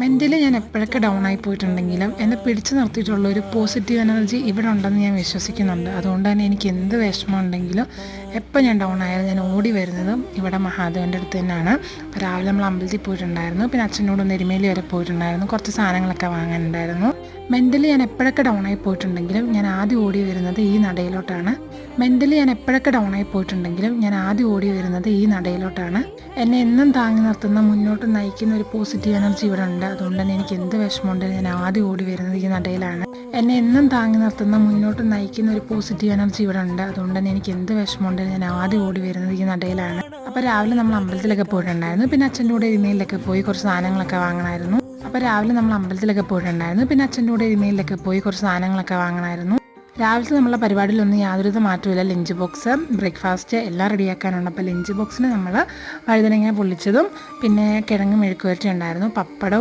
Mentally ഞാൻ എപ്പോഴൊക്കെ down ആയി പോയിട്ടുണ്ടെങ്കിലും എന്നെ പിടിച്ചു നിർത്തിയിട്ടുള്ള ഒരു പോസിറ്റീവ് എനർജി ഇവിടെ ഉണ്ടെന്ന് ഞാൻ വിശ്വസിക്കുന്നുണ്ട്. അതുകൊണ്ട് തന്നെ എനിക്ക് എന്ത് വിഷമമുണ്ടെങ്കിലും എപ്പോൾ ഞാൻ ഡൗൺ ആയാലും ഞാൻ ഓടി വരുന്നതും ഇവിടെ മഹാദേവന്റെ അടുത്ത് തന്നെയാണ്. രാവിലെ നമ്മൾ അമ്പലത്തിൽ പോയിട്ടുണ്ടായിരുന്നു. പിന്നെ അച്ഛനോട് ഒന്ന് എരുമേലി വരെ പോയിട്ടുണ്ടായിരുന്നു. കുറച്ച് സാധനങ്ങളൊക്കെ വാങ്ങാനുണ്ടായിരുന്നു. മെന്റലി ഞാൻ എപ്പോഴൊക്കെ ഡൗൺ ആയി പോയിട്ടുണ്ടെങ്കിലും ഞാൻ ആദ്യം ഓടി വരുന്നത് ഈ നടയിലോട്ടാണ്. മെന്റലി ഞാൻ എപ്പോഴൊക്കെ ഡൗൺ ആയി പോയിട്ടുണ്ടെങ്കിലും ഞാൻ ആദ്യം ഓടി വരുന്നത് ഈ നടയിലോട്ടാണ്. എന്നെ എന്നും താങ്ങി നിർത്തുന്ന മുന്നോട്ട് നയിക്കുന്ന ഒരു പോസിറ്റീവ് എനർജി ഇവിടെ ഉണ്ട്. അതുകൊണ്ട് തന്നെ എനിക്ക് എന്ത് വിഷമമുണ്ടെങ്കിലും ഞാൻ ആദ്യം ഓടി വരുന്നത് ഈ നടയിലാണ്. എന്നെ എന്നും താങ്ങി നിർത്തുന്ന മുന്നോട്ട് നയിക്കുന്ന ഒരു പോസിറ്റീവ് എനർജി ഇവിടെ ഉണ്ട്. അതുകൊണ്ട് തന്നെ എനിക്ക് എന്ത് വിഷമമുണ്ടെങ്കിലും ഞാൻ ആദ്യം ഓടി വരുന്നത് ഈ നടയിലാണ്. അപ്പോൾ രാവിലെ നമ്മൾ അമ്പലത്തിലൊക്കെ പോയിട്ടുണ്ടായിരുന്നു. പിന്നെ അച്ഛന്റെ കൂടെ ഇമെയിലൊക്കെ പോയി കുറച്ച് സാധനങ്ങളൊക്കെ വാങ്ങണമായിരുന്നു. അപ്പോൾ രാവിലെ നമ്മൾ അമ്പലത്തിലൊക്കെ പോയിട്ടുണ്ടായിരുന്നു. പിന്നെ അച്ഛന്റെ കൂടെ ഇമെയിലൊക്കെ പോയി കുറച്ച് സാധനങ്ങളൊക്കെ വാങ്ങണമായിരുന്നു. രാവിലത്തെ നമ്മളെ പരിപാടിയിലൊന്നും യാതൊരുവിധ മാറ്റമില്ല ലഞ്ച് ബോക്സ് ബ്രേക്ക്ഫാസ്റ്റ് എല്ലാം റെഡിയാക്കാനുണ്ട് അപ്പോൾ ലഞ്ച് ബോക്സിന് നമ്മൾ വഴുതനങ്ങ പൊള്ളിച്ചതും പിന്നെ കിഴങ്ങ് മെഴുക്കുവരട്ടി ഉണ്ടായിരുന്നു. പപ്പടവും